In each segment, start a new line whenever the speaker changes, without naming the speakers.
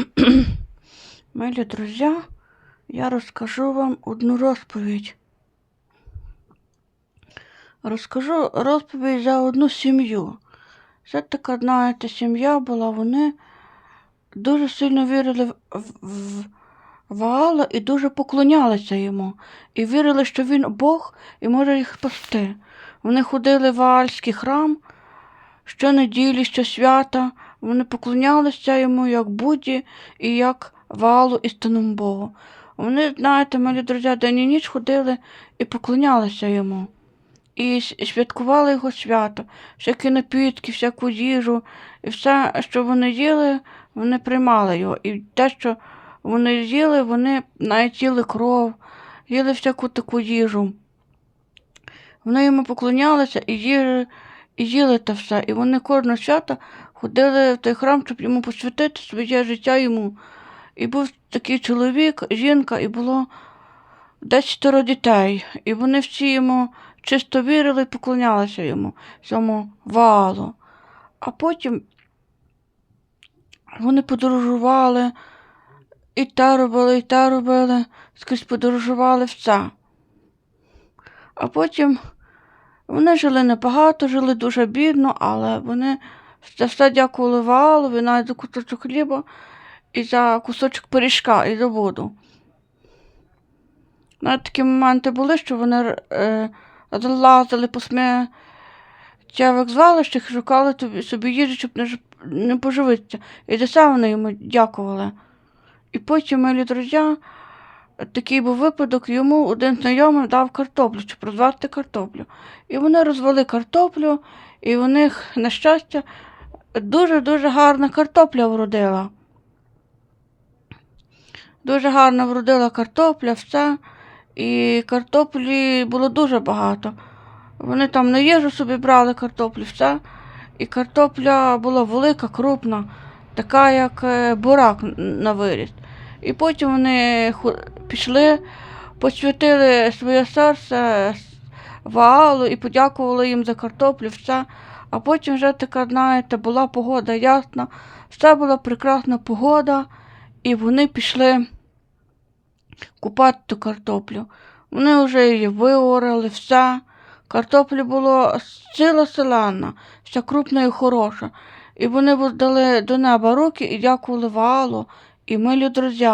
Милі друзі, я розкажу вам одну розповідь. Розкажу розповідь за одну сім'ю. Це така, знаєте, сім'я була, вони дуже сильно вірили в, в, Ваала і дуже поклонялися йому. І вірили, що він Бог і може їх спасти. Вони ходили в Ваальський храм щонеділі, щосвята. Вони поклонялися йому як Будді і як Ваалу істинному Богу. Вони, знаєте, мої друзі, день і ніч ходили і поклонялися йому. І святкували його свято, всякі напітки, всяку їжу, і все, що вони їли, вони приймали його. І те, що вони їли, вони навіть їли кров, їли всяку таку їжу. Вони йому поклонялися і їли, і їли те все. І вони кожного свята ходили в той храм, щоб йому посвятити своє життя йому. І був такий чоловік, жінка, і було десятеро дітей. І вони всі йому чисто вірили і поклонялися йому, цьому валу. А потім вони подорожували, і те робили, і те робили, скрізь подорожували все. А потім вони жили небагато, жили дуже бідно, але вони за все дякували Ваалові, навіть за кусочок хліба і за кусочок пиріжка і за воду. Навіть такі моменти були, що вони е, лазили по сміттєвих звалищах і шукали тобі, собі їжу, щоб не, не поживитися. І за це вони йому дякували. І потім, милі друзі, такий був випадок, йому один знайомий дав картоплю, щоб розварити картоплю. І вони розвели картоплю, і у них, на щастя, дуже-дуже гарна картопля вродила. Дуже гарно вродила картопля, все. І картоплі було дуже багато. Вони там на їжу собі брали картоплю, все. І картопля була велика, крупна, така, як е, бурак на виріст. І потім вони пішли, посвятили своє серце с- Ваалу і подякували їм за картоплю, все. А потім вже така, знаєте, була погода ясна, все була прекрасна погода, і вони пішли купати ту картоплю. Вони вже її виорали, все. Картоплі було ціла селена, вся крупна і хороша. І вони воздали до неба руки і дякували Ваалу. І милі друзі,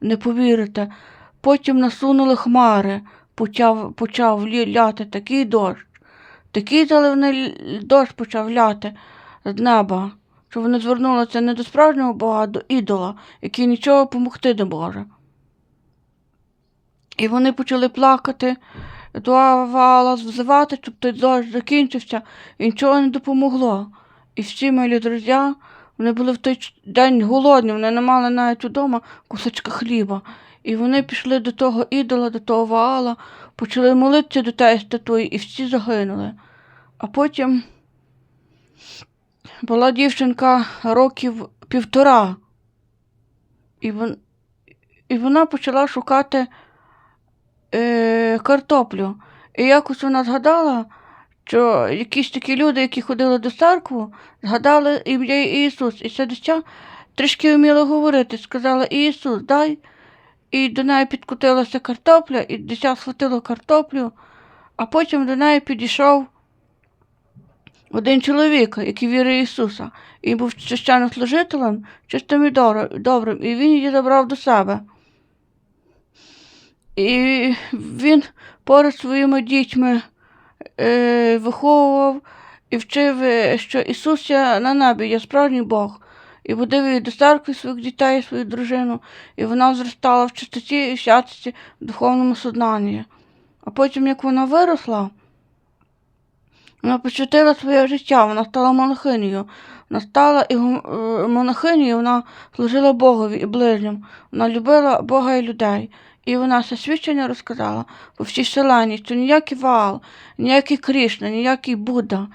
не повірите, потім насунули хмари, почав, почав ляти такий дощ, такий заливний дощ почав ляти з неба, що вони звернулися не до справжнього Бога, а до ідола, який нічого помогти не може. І вони почали плакати, до Ваала взивати, щоб той дощ закінчився, і нічого не допомогло. І всі мої друзі, вони були в той день голодні, вони не мали навіть удома кусочка хліба. І вони пішли до того ідола, до того Ваала, почали молитися до тієї статуї, і всі загинули. А потім була дівчинка років півтора, і, вон, і вона почала шукати е, картоплю. І якось вона згадала, що якісь такі люди, які ходили до церкви, згадали ім'я Ісус. І це дитя трішки вміло говорити, сказала Ісус, дай. І до неї підкотилася картопля, і дитя схватило картоплю, а потім до неї підійшов один чоловік, який вірить Ісуса. І був священнослужителем, чистим і добрим, і він її забрав до себе. І він зі своїми дітьми е, виховував і вчив, е, що Ісус є на небі, є справжній Бог. І водив до церкви своїх дітей, свою дружину, і вона зростала в чистоті і святості в духовному сознанні. А потім, як вона виросла, вона посвятила своє життя, вона стала монахинею. Вона стала і е, монахинею, вона служила Богові і ближнім. Вона любила Бога і людей. І вона все свідчення розказала по всій селені, що ніякий Ваал, ніякий Крішна, ніякий Будда,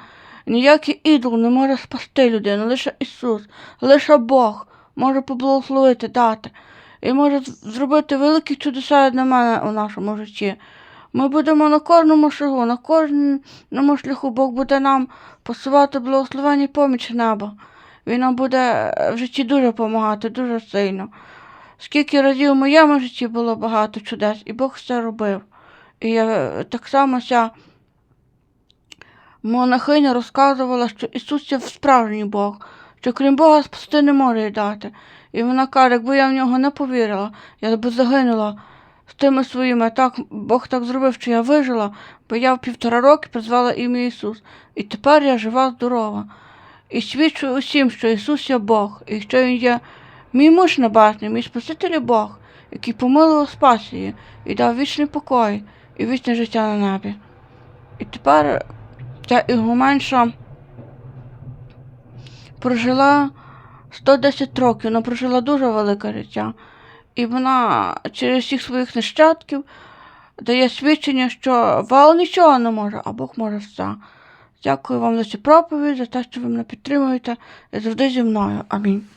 ніякий ідол не може спасти людину, лише Ісус, лише Бог може поблагословити, дати. І може зробити великі чудеса для мене у нашому житті. Ми будемо на кожному шагу, на кожному шляху Бог буде нам посилати благословення і поміч неба. він нам буде в житті дуже допомагати, дуже сильно. Скільки разів в моєму житті було багато чудес, і Бог все робив. І я е, так само ця монахиня розказувала, що Ісус є справжній Бог, що крім Бога спасти не може дати. І вона каже, якби я в нього не повірила, я б загинула з тими своїми. Так Бог так зробив, що я вижила, бо я в півтора роки призвала ім'я Ісус. І тепер я жива, здорова. І свідчу усім, що Ісус є Бог, і що Він є мій муж небесний, мій Спаситель і Бог, який помилував спас її і дав вічний покой і вічне життя на небі. І тепер ця ігуменша прожила 110 років, вона прожила дуже велике життя. І вона через всіх своїх нащадків дає свідчення, що Вал нічого не може, а Бог може все. Дякую вам за цю проповідь, за те, що ви мене підтримуєте і завжди зі мною. Амінь.